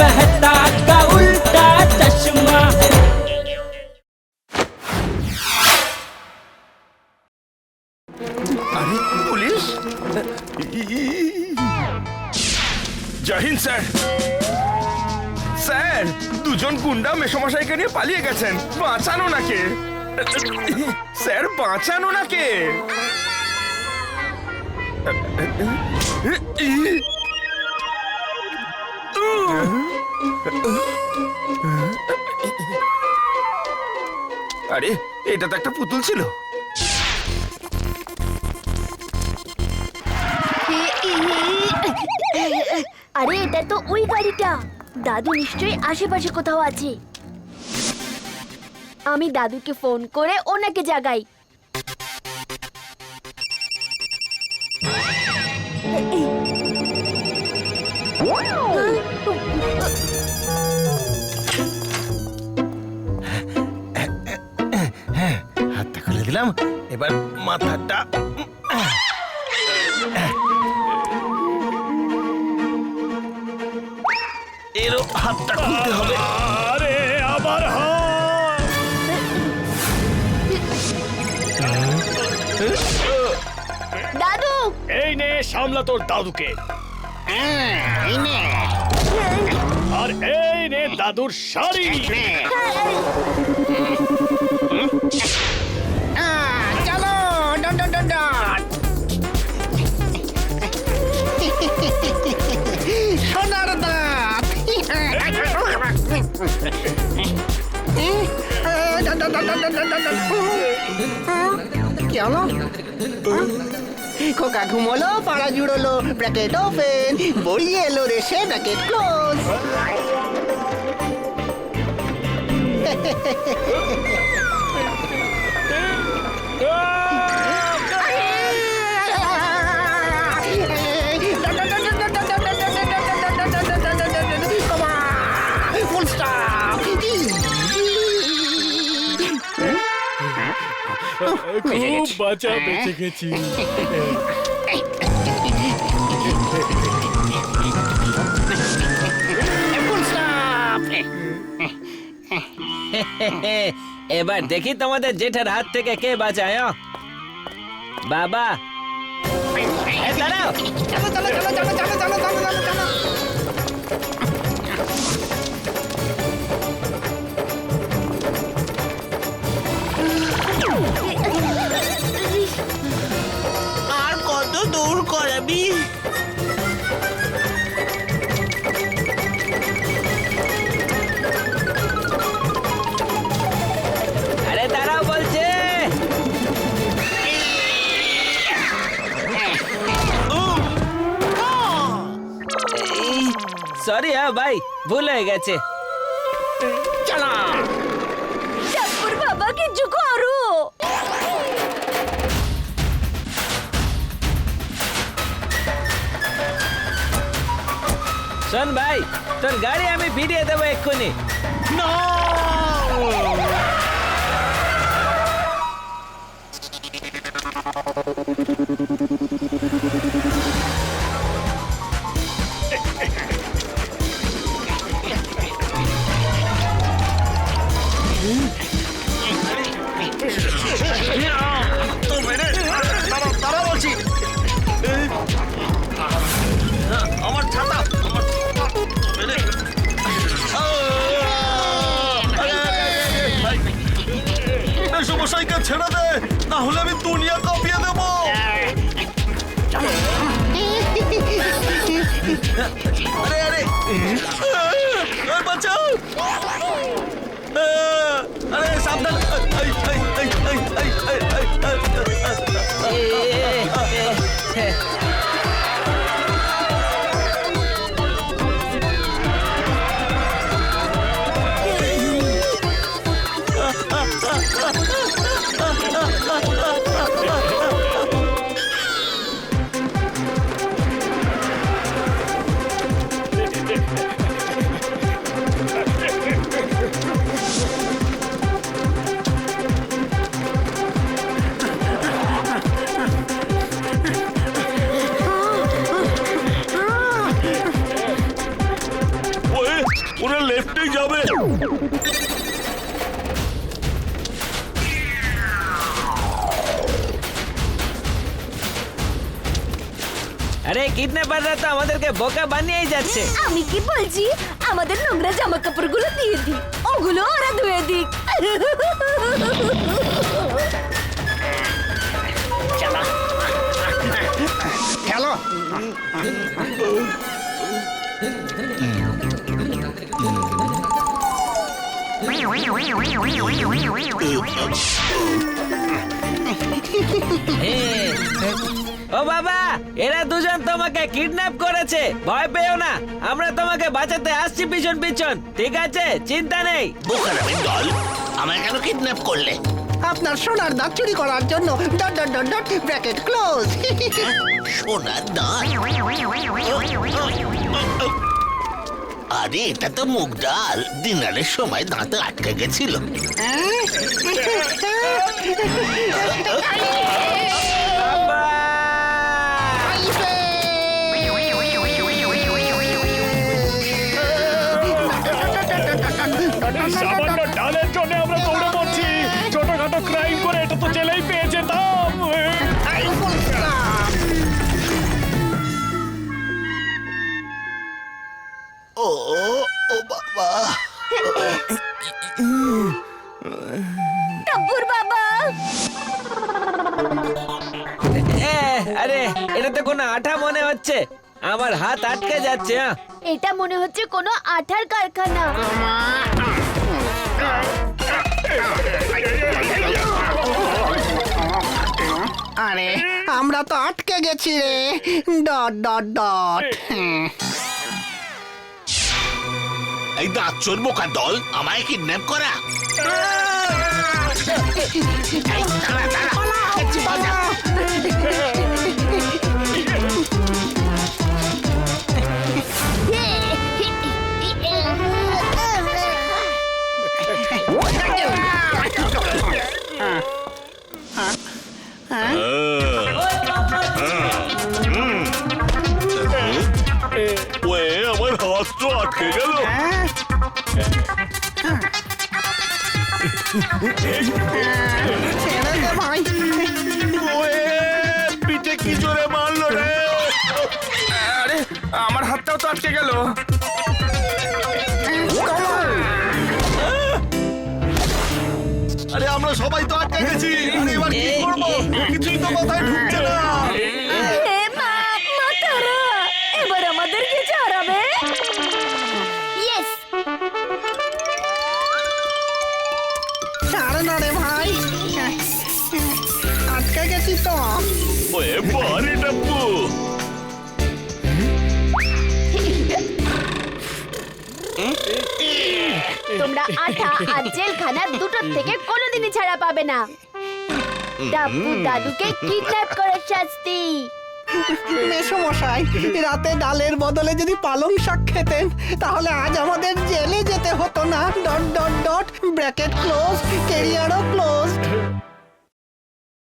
मेहता का उल्टा चश्मा আরে পুলিশ জয় হিন্দ স্যার স্যার দুজন গুন্ডা মেসমশাইকে নিয়ে পালিয়ে গেছেন বাঁচানো নাকে স্যার বাঁচানো নাকে আরে এটা তো একটা পুতুল ছিল। আরে এটা তো ওই গাড়িটা দাদু নিশ্চয়ই আশেপাশে কোথাও আছে। আমি দাদুকে ফোন করে ওনাকে জাগাই। হাতটা দিলাম এবার মাথাটা এরও হাতটা খুলতে হবে। আরে আবার দাদু! এই নে সামলা তোর দাদুকে। আর এই নে দাদুর শাড়ি। কি খোকা ঘুমোলো পাড়া জুড়োলো ব্র্যাকেট ওপেন বড়ি এলো রেসে ব্র্যাকেট ক্লোজ ফুল খুব বাঁচা বেঁচে গেছি ফুল স্টপ এবার দেখি তোমাদের জেঠার হাত থেকে কে বাঁচায় বাবা! দাঁড়াও! সরি হ্যাঁ ভাই ভুল হয়ে গেছে। চলো! ঠাকুর বাবা কিছু করো। শোন ভাই তোর গাড়ি আমি ফিরিয়ে দেবো এক্ষুনি। আমার ছেড়ে দে না হলে আমি দুনিয়া কাঁপিয়ে দেবো আরে আরে আরে, বাঁচাও আরে সাবধান 喝多。আরে কিডন্যাপাররা তো আমাদেরকে বোকা বানিয়েই যাচ্ছে আমি কি বলছি আমাদের নোংরা জামা কাপড়গুলো দিয়ে দিই ওগুলো ওরা ধুয়ে দিক খেলো ও বাবা এরা দুজন তোমাকে কিডন্যাপ করেছে। ভয় পেও না আমরা তোমাকে বাঁচাতে আসছি পিছন পিছন ঠিক আছে? চিন্তা নেই। বোকারামের দল আমায় কেন কিডন্যাপ করলে? আপনার সোনার দাঁত চুরি করার জন্য dot dot dot dot bracket close সোনার দাঁত? আরে এটা তো মুগ ডাল। ডিনারের সময় দাঁতে আটকে গেছিল। সামান্য ডালের জন্য আমরা দৌড়ে পড়ছি ছোটখাটো ক্রাইম করে এটা তো জেলেই পেয়ে যেতাম। ও ও বাবা। টপ্পুর বাবা। এ, আরে এটা তো কোনো আঠা মনে হচ্ছে। আমার হাত আটকে যাচ্ছে হ্যাঁ। এটা মনে হচ্ছে কোনো আঠার কারখানা। আরে আমরা তো আটকে গেছি রে। Dot dot dot. এই দাঁত চোর বোকার দল আমায় কিডন্যাপ করা। এই, দাঁড়া, দাঁড়া, দেখছি মজা। ভাই ওয়ে পিঠে কি জোরে মারলো রে আরে আমার হাতটাও তো আটকে গেল। আরে আমরা সবাই তো আটকে গেছি। এবার কি করব? কিছুই তো মাথায় ঢুকছে না। আটকে গেছি তো ওয়ে ডাব্বু তোমরা আঠা আর জেলখানা দুটোর থেকে কোনোদিনই ছাড়া পাবে না। ডাব্বু দাদুকে কিডন্যাপ করার শাস্তি। মেসমশাই রাতে ডালের বদলে যদি পালং শাক খেতেন তাহলে আজ আমাদের জেলে যেতে হতো না। Dot dot dot bracket close কেরিয়ারও close.